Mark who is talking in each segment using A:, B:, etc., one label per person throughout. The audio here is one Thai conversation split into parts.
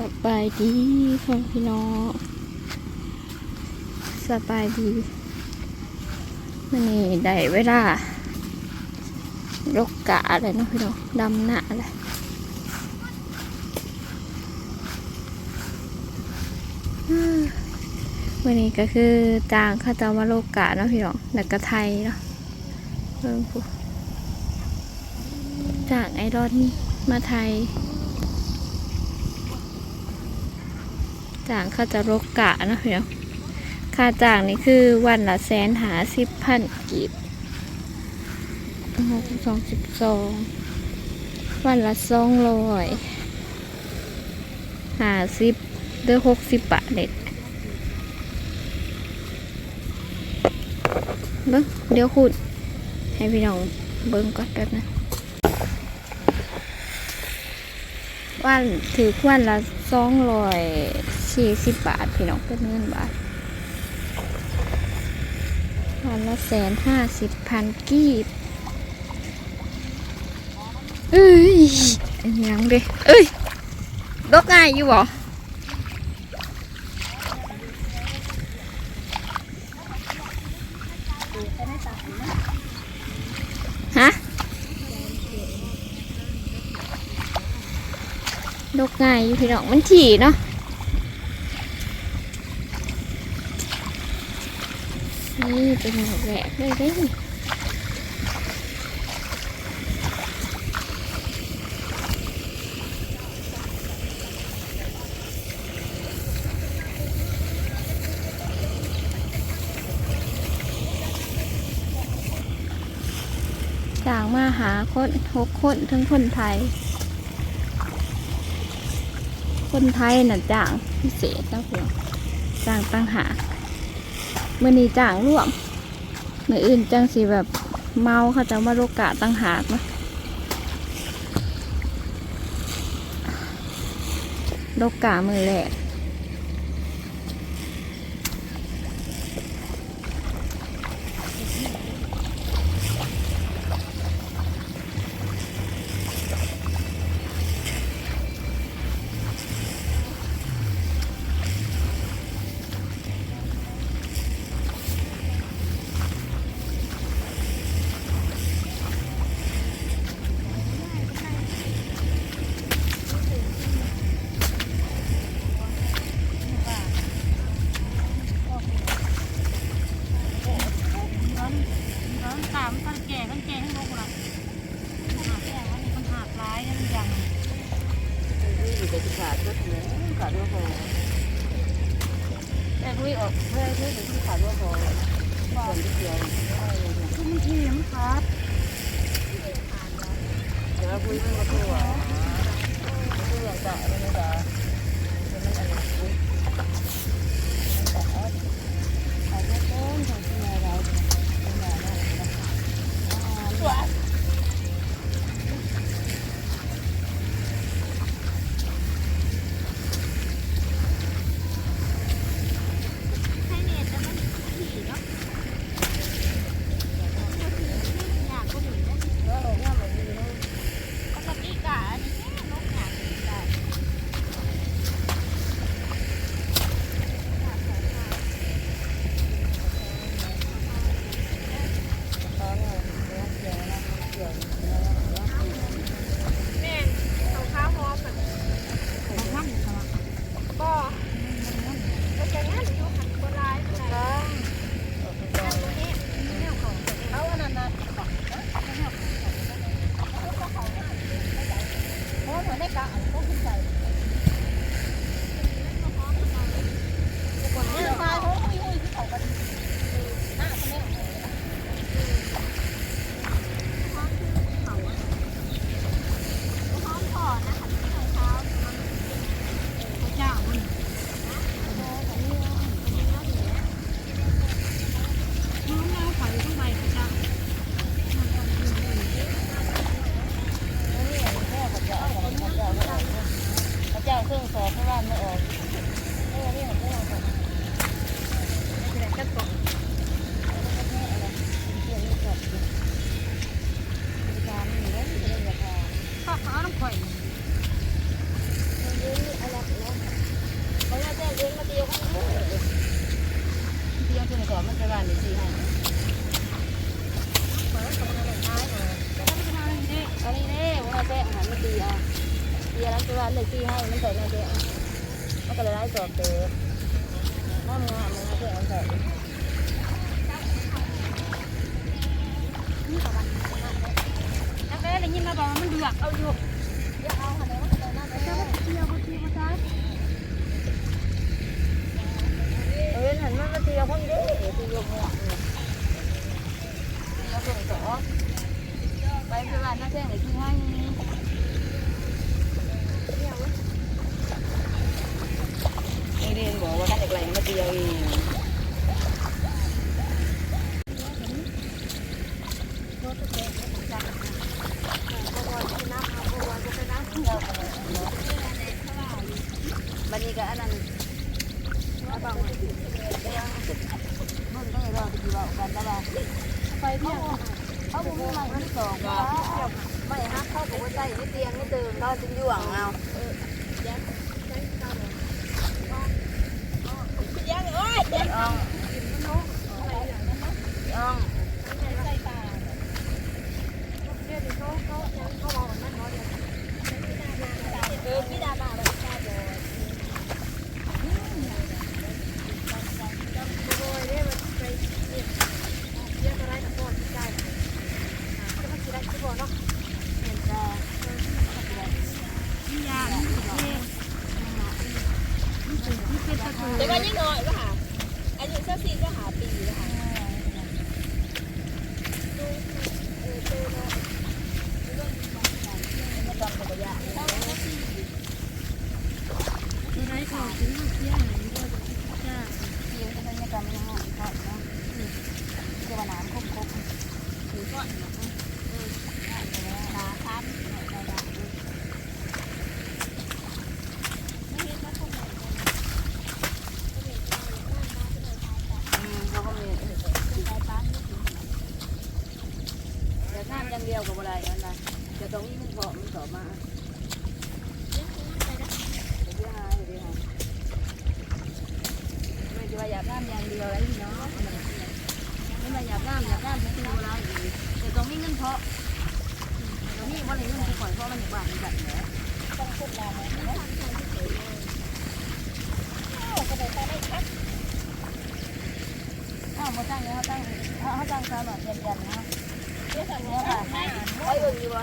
A: สบายดีพ่อพี่น้องสบายดีมันนี่ได้เวลายกกะอะไรเนาะพี่น้องดำหน้าอะไรวันนี้ก็คือจางข้าจะมาโลกกะเนาะพี่น้องแล้วก็ไทยเนาะเพิ่มผู้จากไอรอนมาไทย จ้างเขาจะรกกะนะเพี่นค่าจ้างนี่คือวันละแสนหาสิบพันกีบหกสองสิบสองวันละสองร้อยหาสิบเดือหกสิบบาทเด็ดเบิ้งเดี๋ยวขุดให้พี่น้องเบิ้งก่อนแป๊บนะ วัน ถือวันละสองร้อยสี่สิบบาท พี่น้องเป็นเงินบาท วันละแสนห้าสิบพันกีบเอ้ยอันยังเด้เอ้ยลกง่ายอยู่บ่ฮะ ดกง่ายอยู่พี่น้องมันถี่เนาะนี่เป็นหมวกแหลกเลยเด้จางมาหาคนหกคนทั้งคนไทย คนไทยน่ะจ้างพิเศษนะพวกจ้างตั้งหากมื่อนี้จ้างร่วมมื่ออื่นจ้างสิแบบเมาเขาจะมาโรกะตั้งหากนะโรกะมือแหลก
B: มันแก่มันแก่ให้บุกเร
A: กแต่คุยออกเพื่อที่จะที่ขาดว่าพอส่วนที่เดียวคือมันทีมันขาดเดี๋ยวคุยมันมาตัวคุยอย่างจ่ายไม่ได้มันอะไร สอนมันไป
C: บ้านนี่สิให้อันนี้เด้ผมเอาแจ้งอาหารมาตีเอาตีอะไรไปบ้านเลยตีให้มันใส่ในแจ้งมันก็เลยไล่สอบเตะน้ำงามมันแจ้งมันใส่
D: แล้วก็ได้ยินมาบอกว่ามันเดือดเอาอยู่
C: อย่าเอาหันเลยมันใส่หน้าแจ้ง
D: เที่ยวบ่ที่บ่จ้า
C: เอ้ยหันมันมาตีเอาคนเด้ตีลงหัวเนี่ยตีเอาส่งสอบไปไปบ้านน้าแจ้งเลยตีให้ไอเรียนบอกว่าการเด็กแหล่งมาเดียวเองบันนี้ก็อันนั้นเอาบังไว้เดี๋ยวมันต้องรอไปกี่วันกันแล้วว่าไปเที่ยวเขาบุ้งใหม่ที่สองว่าไม่ฮักเข้ากับว่าใจไม่เตีย งไม่เติมเราจึงย่วงเอา
D: ยังโอ้ย
C: เด็กอ่องอ่อง
D: เออพี่ดาบาแบบตาบอด แต่ก็ยังน้อยป่ะค่ะอายุสักสี่ก็หาปีแล้วค่ะ
C: ไม่จำเป็นระยะ
D: ที่ไรของถึงเที่ยงไหนก็จ้า
C: เที่ยวจะเป็นไม่จำไม่ยังงงครับนะเจ้าหนามครบครบ
D: ถือก่อน
C: นาครับ อืมเขาก็มีเดี๋ยวข้ามอย่างเดียวกับอะไรนั่นนะจะต้องมีมันเกาะมันเกาะมาเดี๋ยวหายเดี๋ยวหายไม่จะว่าอยากข้ามอย่างเดียวอะไรเนาะไม่มาอยากข้าอยากข้ามไม่คืออะไรอีกแต่ต้องมีเงินเพาะตรงนี้ว่าอะไรเงินกูปล่อยเพราะมันอยู่บ้านมันจัดแล้ต้องพูดลาไหมอ้าวมาตั้งเนี่ยเขาตั้งเขาตั้งซาหน่อยเย็นยันะเนื้อผ่าไอ้เบิ่งอยู่บ่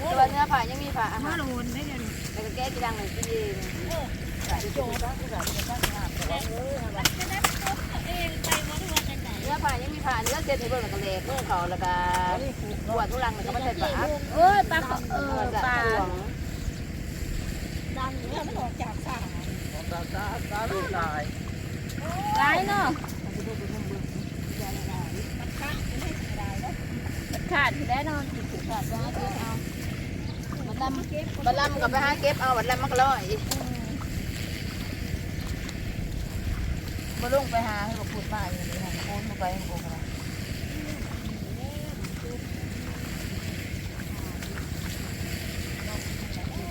C: ตัวเนื้อผ่ายังมีผ่าอาหาร
D: โดนได้ยวนี้
C: แล้วก็แก้กีดังหนึ่งกินเองใส่โจ้ตั้งใส่ตั้งน้ำแต่ว่าเออแบบ
D: เองไปมาทุกวันไหน
C: เนื้อผ่ายังมีผ่าเนื้อเสร็จให้เบิ่งแล้วก็เล็กเมื่อเขาแล้วก็บวชทุลังแล้วก็มาใส่ปา
D: เอ้ยปลาเออปลาดังเนี่ยมันออกจากสา
E: ตาตาตาลูกตาย
D: หลายเนาะ
C: ขาด
D: ที่ได้นอน
C: ขาดก็ให้เก็บเอาบัดลำบัดลำกับไปหาเก็บเอาบัดลำมันก็ร้อย มาลงไปหาให้บอกพูดมาอยู่นี่ค่ะโอนมาไปให้บอกนะ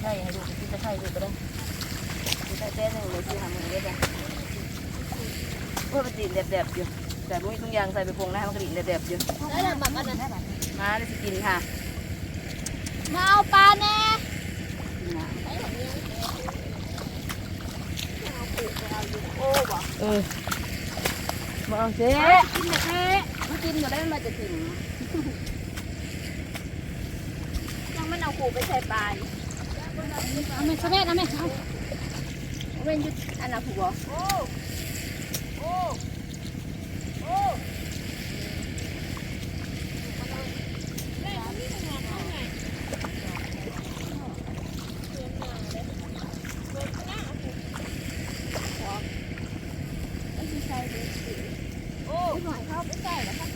C: ใช่ให้ดูกินจะใช่ดูก็ได้กินแต่แค่หนึ่งเลยที่ทำมือได้จ้ะเพื่อไปตีนแดบๆอยู่แต่บุ้ยทุกอย่างใส่ไปพงนะมันกระดิ่งแดบๆอยู่
D: แล้วแบบอันนั้น
C: มาเลยสิกินค่ะ
D: มาเอาปลาแน่
C: เออมาเอาเจ๊
D: กินแต่แค่
C: มันกินอยู่ได้มันมาจะถึง
D: ยังไม่เอาขู่ไปใส่ปลายเอาไหมสะเพ็ดเอาไม่เอา
C: เว้นยุดอันนั้นผัว ที่ใช้ดู
A: สิ
C: โอ้
D: หน่อยเข้า
A: ไป
D: ใส่แล้วค่ะ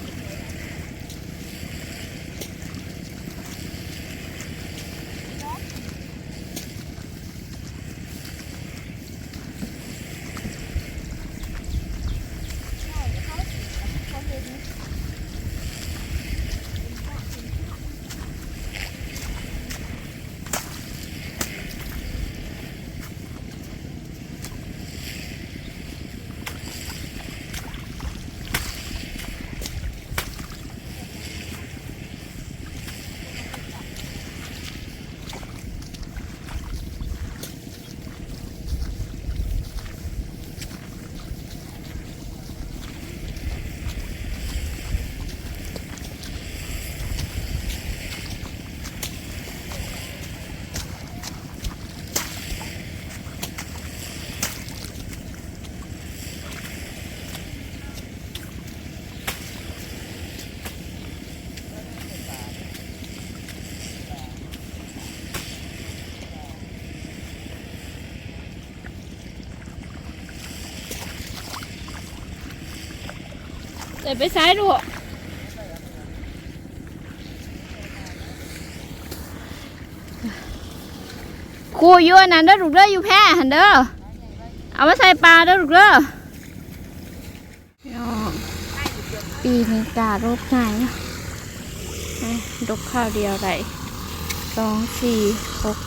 A: ส่ไปซ้ายลูครูอยู่อันนั้นเด้อลูกเด้ออยู่แพร่หันเด้อเอามาใส่ปลาเด้อลูกเด้อพี่น้อปีนี้กาโรคไหนเนะให้ดกข้าวเดียวได้สองสี่หก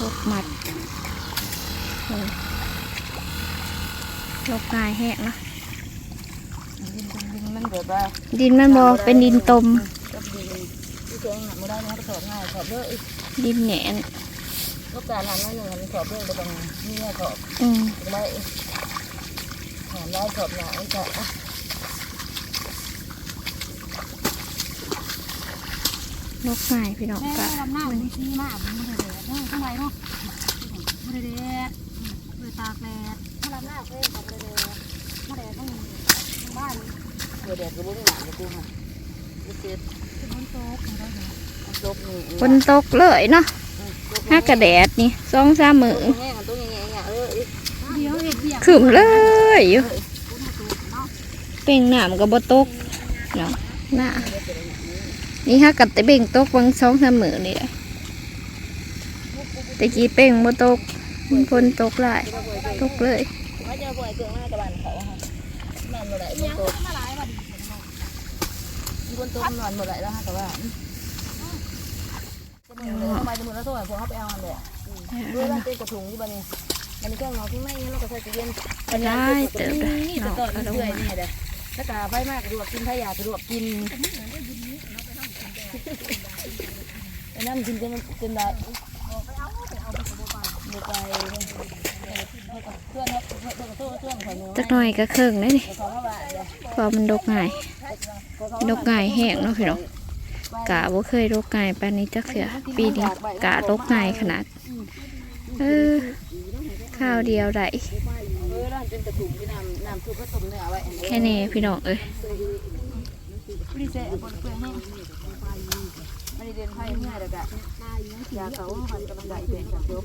A: หกหมัดโอ้ลกงายแห้งนะ
C: มันแบบว่า
A: ดินมันบอเป็นดินตม
C: กับดินที่แกงหนักไม่ได้นะก็สอบง่ายสอบเยอะอีก
A: ดินแหนน
C: ลูกการหลังน้อยหนึ่งมันสอบเยอะก็ต้องนี่สอบ
A: อืม
C: ได้หาได้สอบหน่อยจะ
A: ลกง่ายพี่น้อง
C: แม่
A: กะ
C: ลำหน้ามันดีมากมันเลยเนาะข้างในเนาะมันเลยเลยตากแดดถ้าลำหน้าเพื่อนกับเลยถ้าแดดต้องบ้าน เดี๋ยวแดดก็รู้หนาจะกูค่ะจะเจ็บมันโต๊ะขอ
A: ฝนตกเลยเนาะห้ากระแดดนี่สองสามมือ
C: ตัวแง่ตัวแง่เออเดี๋ยวเอ็ดเดียว
A: ขึ้นเลยอยู่เป่งหนามกับบตกเนาะหน้านี่ห้ากระเป่งตกบางสองสามมือนี่แหละต่กี้เป่งบตกฝนตกหลายตกเลย
C: เขาจะบ่อยเกิน มากกับบ้านเขาค่ะนอนหมดเลยบนอนหมดเลยแล้วฮะแต่ว่าจะมึงทำไมจะมึงแล้วตัวพวกเขาไปเอาอันเลยด้วยว่านเป็นกระถุงที่บ้านนี้มันก็เอาที่ไม่เงี้ยเราก็ใส่ตู้เย็นนี่จะต่อเรื่อยนี่เด้อถ้ากาไฟมากสะดวกกินถ้าอยากสะดวกกินอันนั้นกินจนจนได้ไปเอาไปเอาไปไป
A: จักหน่อยก็เครื่องเลยนี่
C: เขาเข้าบ้านเลย
A: พอมันดกง่ายดกง่ายแห้งเนาะพี่น้องกะบ่เคยดกง่ายปานนี้จักเสียปีนี้กะดกง่ายขนาดเออข้าวเดียวได้
C: เออร้านเป็นกระถุงที่น้ำน้ำซุปก็ต้มเนื้อไว้
A: แค่นี้พี่น้องเอ้ย
C: ไม่ได้เจ๊บนเปลือกแห้งไม่ได้เดินไพ่เมื่อยแล้วกะยาเขาพันกำลังใจเป็นกับจบ